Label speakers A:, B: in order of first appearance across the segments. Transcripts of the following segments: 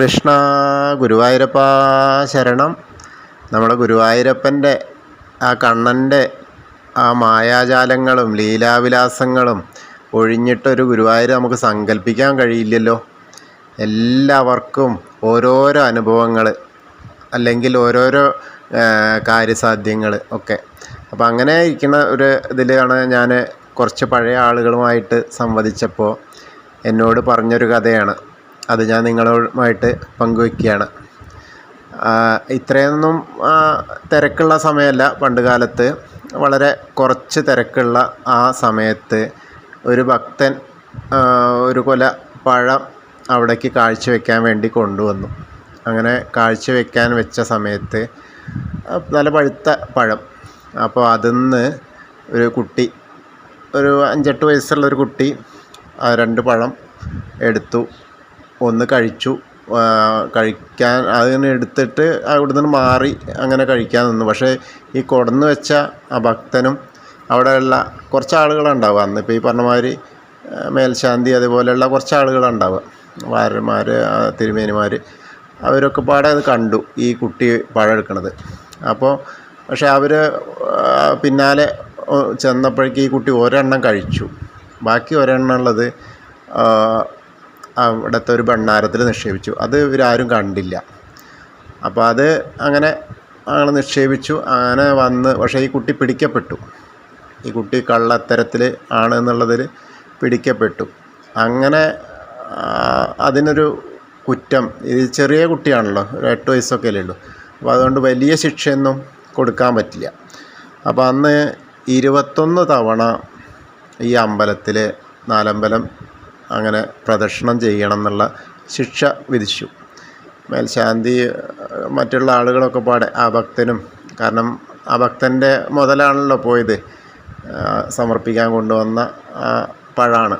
A: കൃഷ്ണ ഗുരുവായൂരപ്പ ശരണം. നമ്മുടെ ഗുരുവായൂരപ്പന്റെ ആ കണ്ണന്റെ ആ മായാജാലങ്ങളും ലീലാവിലാസങ്ങളും ഒഴിഞ്ഞിട്ടൊരു ഗുരുവായൂർ നമുക്ക് സങ്കല്പിക്കാൻ കഴിയില്ലല്ലോ. എല്ലാവർക്കും ഓരോരോ അനുഭവങ്ങൾ അല്ലെങ്കിൽ ഓരോരോ കാര്യസാധ്യങ്ങൾ ഒക്കെ. അപ്പോൾ അങ്ങനെ ഇരിക്കുന്ന ഒരു ഇതിലാണ് ഞാൻ കുറച്ച് പഴയ ആളുകളുമായിട്ട് സംവദിച്ചപ്പോൾ എന്നോട് പറഞ്ഞൊരു കഥയാണ്. അത് ഞാൻ നിങ്ങളുമായിട്ട് പങ്കുവെക്കുകയാണ് ഇത്രയൊന്നും തിരക്കുള്ള സമയമല്ല. പണ്ട് കാലത്ത് വളരെ കുറച്ച് തിരക്കുള്ള ആ സമയത്ത് ഒരു ഭക്തൻ ഒരു കൊല പഴം അവിടേക്ക് കാഴ്ചവെക്കാൻ വേണ്ടി കൊണ്ടുവന്നു. അങ്ങനെ കാഴ്ചവെക്കാൻ വെച്ച സമയത്ത് നല്ല പഴുത്ത പഴം. അപ്പോൾ അതിന്ന് ഒരു കുട്ടി ഒരു അഞ്ചെട്ട് വയസ്സുള്ള ഒരു കുട്ടി രണ്ട് പഴം എടുത്തു. ഒന്ന് കഴിച്ചു. കഴിക്കാൻ അതിന് എടുത്തിട്ട് അവിടെ നിന്ന് മാറി അങ്ങനെ കഴിക്കാൻ നിന്നു. പക്ഷേ ഈ കൊടന്ന് വെച്ച ആ ഭക്തനും അവിടെയുള്ള കുറച്ച് ആളുകളുണ്ടാവുക. അന്ന് ഇപ്പോൾ ഈ പറഞ്ഞ മാതിരി മേൽശാന്തി അതുപോലെയുള്ള കുറച്ച് ആളുകളുണ്ടാവുക. വാരന്മാർ തിരുമേനിമാർ അവരൊക്കെ പാടെ അത് കണ്ടു ഈ കുട്ടി പഴം എടുക്കണത് അപ്പോൾ പക്ഷേ അവർ പിന്നാലെ ചെന്നപ്പോഴേക്ക് ഈ കുട്ടി ഒരെണ്ണം കഴിച്ചു. ബാക്കി ഒരെണ്ണം ഉള്ളത് അവിടുത്തെ ഒരു ഭണ്ഡാരത്തിൽ നിക്ഷേപിച്ചു. അത് ഇവരാരും കണ്ടില്ല. അപ്പോൾ അത് അങ്ങനെ അങ്ങനെ നിക്ഷേപിച്ചു. അങ്ങനെ വന്ന് പക്ഷേ ഈ കുട്ടി പിടിക്കപ്പെട്ടു. ഈ കുട്ടി കള്ളത്തരത്തിൽ ആണ് എന്നുള്ളതിൽ പിടിക്കപ്പെട്ടു. അങ്ങനെ അതിനൊരു കുറ്റം. ഇത് ചെറിയ കുട്ടിയാണല്ലോ ഒരു എട്ട് വയസ്സൊക്കെ അല്ലേ ഉള്ളൂ. അപ്പോൾ അതുകൊണ്ട് വലിയ ശിക്ഷയൊന്നും കൊടുക്കാൻ പറ്റില്ല. അപ്പോൾ അന്ന് ഇരുപത്തൊന്ന് തവണ ഈ അമ്പലത്തിൽ നാലമ്പലം അങ്ങനെ പ്രദക്ഷിണം ചെയ്യണം എന്നുള്ള ശിക്ഷ വിധിച്ചു. മേൽശാന്തി മറ്റുള്ള ആളുകളൊക്കെ പാടെ ആ ഭക്തനും കാരണം ആ ഭക്തന്റെ മുതലാണല്ലോ പോയത് സമർപ്പിക്കാൻ കൊണ്ടുവന്ന പഴമാണ്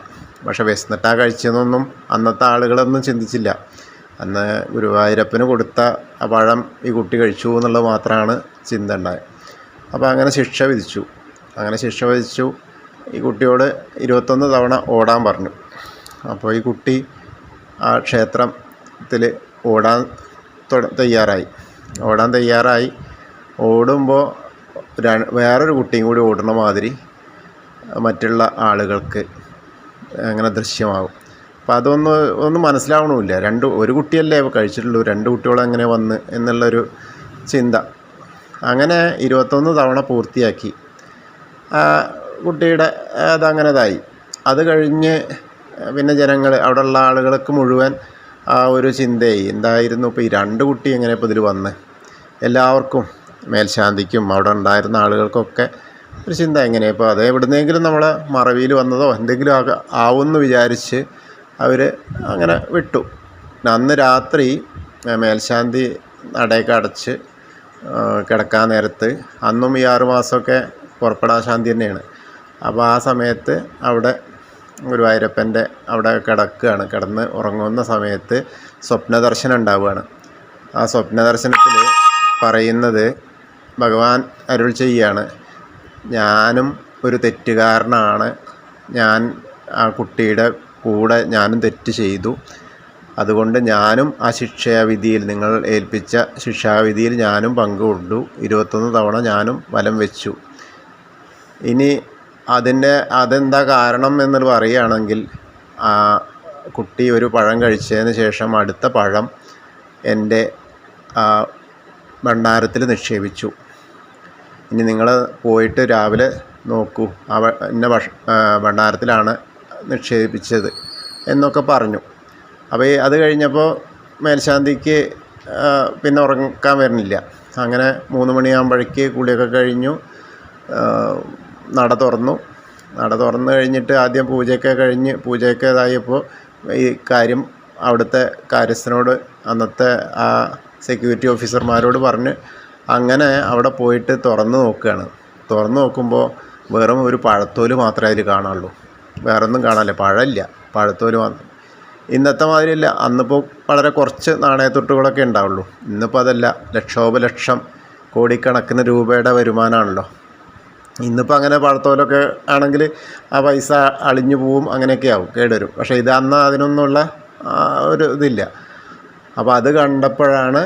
A: പക്ഷെ വിശന്നിട്ടാ കഴിച്ചതെന്നൊന്നും അന്നത്തെ ആളുകളൊന്നും ചിന്തിച്ചില്ല. അന്ന് ഗുരുവായൂരപ്പന് കൊടുത്ത ആ പഴം ഈ കുട്ടി കഴിച്ചു എന്നുള്ളത് മാത്രമാണ് ചിന്ത ഉണ്ടായത്. അപ്പോൾ അങ്ങനെ ശിക്ഷ വിധിച്ചു. അങ്ങനെ ശിക്ഷ വിധിച്ചു. ഈ കുട്ടിയോട് ഇരുപത്തൊന്ന് തവണ ഓടാൻ പറഞ്ഞു. അപ്പോൾ ഈ കുട്ടി ആ ക്ഷേത്രത്തിൽ ഓടാൻ തയ്യാറായി. ഓടാൻ തയ്യാറായി. ഓടുമ്പോൾ വേറൊരു കുട്ടിയും കൂടി ഓടുന്ന മാതിരി മറ്റുള്ള ആളുകൾക്ക് അങ്ങനെ ദൃശ്യമാകും. അപ്പോൾ അതൊന്നും ഒന്നും മനസ്സിലാവണമില്ല. രണ്ട് ഒരു കുട്ടിയല്ലേ കഴിച്ചിട്ടുള്ളൂ. രണ്ട് കുട്ടികളെങ്ങനെ വന്ന് എന്നുള്ളൊരു ചിന്ത. അങ്ങനെ ഇരുപത്തൊന്ന് തവണ പൂർത്തിയാക്കി. കുട്ടിയുടെ അതങ്ങനെതായി. അത് കഴിഞ്ഞ് പിന്നെ ജനങ്ങൾ ഉള്ള ആളുകൾക്ക് മുഴുവൻ ആ ഒരു ചിന്തയായി. എന്തായിരുന്നു ഇപ്പോൾ ഈ രണ്ട് കുട്ടി എങ്ങനെ ഇപ്പോൾ ഇതിൽ വന്ന്? എല്ലാവർക്കും മേൽശാന്തിക്കും അവിടെ ഉണ്ടായിരുന്ന ആളുകൾക്കൊക്കെ ഒരു ചിന്ത എങ്ങനെ? ഇപ്പോൾ അത് എവിടുന്നെങ്കിലും നമ്മളെ മറവിയിൽ വന്നതോ എന്തെങ്കിലും ആക ആവുമെന്ന് വിചാരിച്ച് അവർ അങ്ങനെ വിട്ടു. അന്ന് രാത്രി മേൽശാന്തി നടയൊക്കെ അടച്ച് കിടക്കാൻ നേരത്ത് അന്നും ഈ ആറുമാസമൊക്കെ പുറപ്പെടാൻ ശാന്തി തന്നെയാണ്. അപ്പോൾ ആ സമയത്ത് അവിടെ ഗുരുവായൂരപ്പന്റെ അവിടെ കിടക്കുകയാണ്. കിടന്ന് ഉറങ്ങുന്ന സമയത്ത് സ്വപ്നദർശനം ഉണ്ടാവുകയാണ്. ആ സ്വപ്നദർശനത്തിൽ പറയുന്നത് ഭഗവാൻ അരുൾ ചെയ്യുകയാണ് ഞാനും ഒരു തെറ്റുകാരനാണ്. ഞാൻ ആ കുട്ടിയുടെ കൂടെ ഞാനും തെറ്റ് ചെയ്തു. അതുകൊണ്ട് ഞാനും ആ ശിക്ഷാവിധിയിൽ നിങ്ങൾ ഏൽപ്പിച്ച ശിക്ഷാവിധിയിൽ ഞാനും പങ്കുകൊണ്ടു. ഇരുപത്തൊന്ന് തവണ ഞാനും വലം വെച്ചു. ഇനി അതിന്റെ അതെന്താ കാരണം എന്ന് പറയുകയാണെങ്കിൽ കുട്ടി ഒരു പഴം കഴിച്ചതിന് ശേഷം അടുത്ത പഴം എന്റെ ഭണ്ഡാരത്തിൽ നിക്ഷേപിച്ചു. ഇനി നിങ്ങൾ പോയിട്ട് രാവിലെ നോക്കൂ ആ ഇന്ന ഭക്ഷ ഭണ്ഡാരത്തിലാണ് നിക്ഷേപിച്ചത് എന്നൊക്കെ പറഞ്ഞു. അപ്പോൾ അത് കഴിഞ്ഞപ്പോൾ മേൽശാന്തിക്ക് പിന്നെ ഉറക്കാൻ വരുന്നില്ല. അങ്ങനെ മൂന്ന് മണിയാകുമ്പോഴേക്ക് കുളിയൊക്കെ കഴിഞ്ഞു നട തുറന്നു. നട തുറന്നു കഴിഞ്ഞിട്ട് ആദ്യം പൂജയൊക്കെ കഴിഞ്ഞ് പൂജയൊക്കെ ഇതായപ്പോൾ ഈ കാര്യം അവിടുത്തെ കാര്യസ്ഥനോട് അന്നത്തെ ആ സെക്യൂരിറ്റി ഓഫീസർമാരോട് പറഞ്ഞ് അങ്ങനെ അവിടെ പോയിട്ട് തുറന്ന് നോക്കുകയാണ്. തുറന്ന് നോക്കുമ്പോൾ വെറും ഒരു പഴത്തോൽ മാത്രമേ അതിൽ കാണുള്ളൂ വേറൊന്നും കാണാനില്ല. പഴമില്ല. പഴത്തോൽ മാത്രം ഇന്നത്തെ മാതിരിയല്ല. അന്നിപ്പോൾ വളരെ കുറച്ച് നാണയത്തൊട്ടുകളൊക്കെ ഉണ്ടാവുള്ളൂ. ഇന്നിപ്പോൾ അതല്ല. ലക്ഷോപലക്ഷം കോടിക്കണക്കിന് രൂപയുടെ വരുമാനമാണല്ലോ. ഇന്നിപ്പോൾ അങ്ങനെ പഴത്തോലൊക്കെ ആണെങ്കിൽ ആ പൈസ അളിഞ്ഞു പോവും അങ്ങനെയൊക്കെ ആവും കേടുവരും. പക്ഷേ ഇത് അന്ന് അതിനൊന്നുള്ള ഒരു ഇതില്ല. അപ്പോൾ അത് കണ്ടപ്പോഴാണ്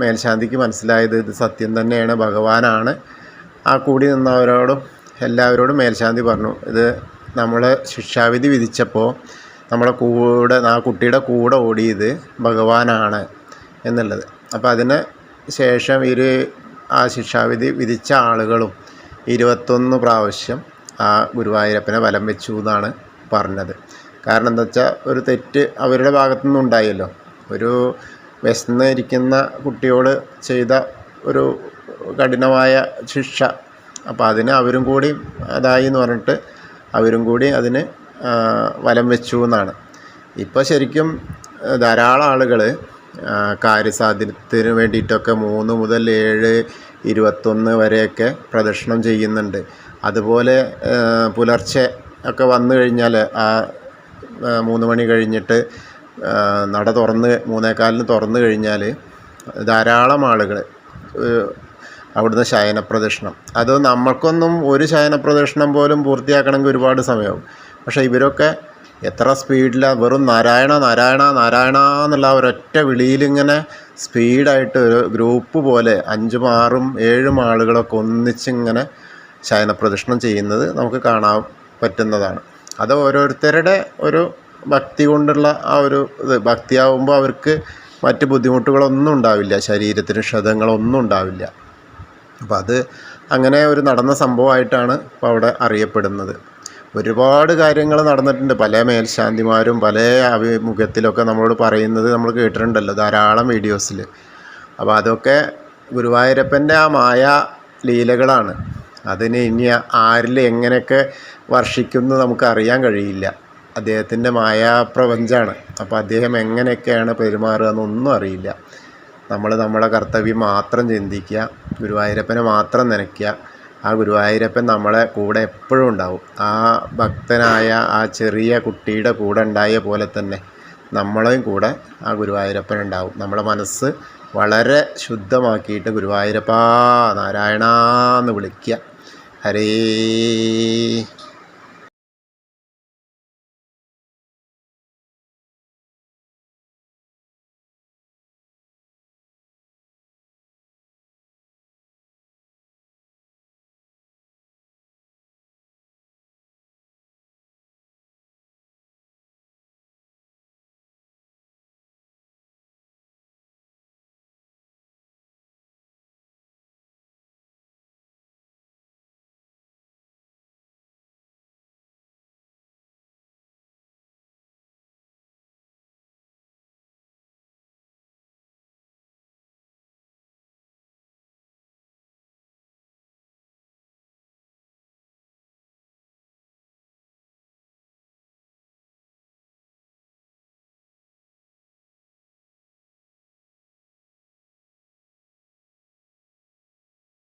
A: മേൽശാന്തിക്ക് മനസ്സിലായത് ഇത് സത്യം തന്നെയാണ് ഭഗവാനാണ്. ആ കൂടി നിന്നവരോടും എല്ലാവരോടും മേൽശാന്തി പറഞ്ഞു ഇത് നമ്മൾ ശിക്ഷാവിധി വിധിച്ചപ്പോൾ നമ്മുടെ കൂടെ ആ കുട്ടിയുടെ കൂടെ ഓടിയത് ഭഗവാനാണ് എന്നുള്ളത്. അപ്പോൾ അതിന് ശേഷം ഇരു ആ ശിക്ഷാവിധി വിധിച്ച ആളുകളും ഇരുപത്തൊന്ന് പ്രാവശ്യം ആ ഗുരുവായൂരപ്പനെ വലം വെച്ചു എന്നാണ് പറഞ്ഞത്. കാരണം എന്താ വെച്ചാൽ ഒരു തെറ്റ് അവരുടെ ഭാഗത്തു നിന്നുണ്ടായല്ലോ ഒരു വിശന്നിരിക്കുന്ന കുട്ടിയോട് ചെയ്ത ഒരു കഠിനമായ ശിക്ഷ. അപ്പോൾ അതിന് അവരും കൂടി അതായി എന്ന് പറഞ്ഞിട്ട് അവരും കൂടി അതിന് വലം വെച്ചു എന്നാണ്. ഇപ്പോൾ ശരിക്കും ധാരാളം ആളുകൾ കാര്യസാധ്യത്തിന് വേണ്ടിയിട്ടൊക്കെ മൂന്ന് മുതൽ ഏഴ് ഇരുപത്തൊന്ന് വരെയൊക്കെ പ്രദക്ഷിണം ചെയ്യുന്നുണ്ട്. അതുപോലെ പുലർച്ചെ ഒക്കെ വന്നു കഴിഞ്ഞാൽ ആ മൂന്ന് മണി കഴിഞ്ഞിട്ട് നട തുറന്ന് മൂന്നേകാലിന് തുറന്നു കഴിഞ്ഞാൽ ധാരാളം ആളുകൾ അവിടുന്ന് ശയന പ്രദക്ഷിണം അത് നമ്മൾക്കൊന്നും ഒരു ശയന പ്രദക്ഷിണം പോലും പൂർത്തിയാക്കണമെങ്കിൽ ഒരുപാട് സമയമാവും. പക്ഷേ ഇവരൊക്കെ എത്ര സ്പീഡിലാണ് വെറും നാരായണ നാരായണ നാരായണ എന്നുള്ള ഒരൊറ്റ വിളിയിലിങ്ങനെ സ്പീഡായിട്ട് ഒരു ഗ്രൂപ്പ് പോലെ അഞ്ചും ആറും ഏഴും ആളുകളൊക്കെ ഒന്നിച്ചിങ്ങനെ ശയന പ്രദക്ഷിണം ചെയ്യുന്നത് നമുക്ക് കാണാൻ പറ്റുന്നതാണ്. അത് ഓരോരുത്തരുടെ ഒരു ഭക്തി കൊണ്ടുള്ള ആ ഒരു ഇത്. ഭക്തിയാവുമ്പോൾ അവർക്ക് മറ്റ് ബുദ്ധിമുട്ടുകളൊന്നും ഉണ്ടാവില്ല. ശരീരത്തിന് ക്ഷതങ്ങളൊന്നും ഉണ്ടാവില്ല. അപ്പോൾ അത് അങ്ങനെ ഒരു നടന്ന സംഭവമായിട്ടാണ് ഇപ്പോൾ അവിടെ അറിയപ്പെടുന്നത്. ഒരുപാട് കാര്യങ്ങൾ നടന്നിട്ടുണ്ട്. പല മേൽശാന്തിമാരും പല അഭിമുഖത്തിലൊക്കെ നമ്മളോട് പറയുന്നത് നമ്മൾ കേട്ടിട്ടുണ്ടല്ലോ ധാരാളം വീഡിയോസിൽ. അപ്പോൾ അതൊക്കെ ഗുരുവായൂരപ്പന്റെ ആ മായ ലീലകളാണ്. അതിന് ഇനി ആരിൽ എങ്ങനെയൊക്കെ വർഷിക്കുന്നു നമുക്ക് അറിയാൻ കഴിയില്ല. അദ്ദേഹത്തിന്റെ മായാപ്രപഞ്ചമാണ് അപ്പോൾ അദ്ദേഹം എങ്ങനെയൊക്കെയാണ് പെരുമാറുക എന്നൊന്നും അറിയില്ല. നമ്മൾ നമ്മുടെ കർത്തവ്യം മാത്രം ചിന്തിക്കുക ഗുരുവായൂരപ്പനെ മാത്രം നനയ്ക്കുക ആ ഗുരുവായൂരപ്പൻ നമ്മളെ കൂടെ എപ്പോഴും ഉണ്ടാവും. ആ ഭക്തനായ ആ ചെറിയ കുട്ടിയുടെ കൂടെ ഉണ്ടായ പോലെ തന്നെ നമ്മളെയും കൂടെ ആ ഗുരുവായൂരപ്പൻ ഉണ്ടാവും. നമ്മുടെ മനസ്സ് വളരെ ശുദ്ധമാക്കിയിട്ട് ഗുരുവായൂരപ്പാ നാരായണ എന്ന് വിളിക്കുക. ഹരേ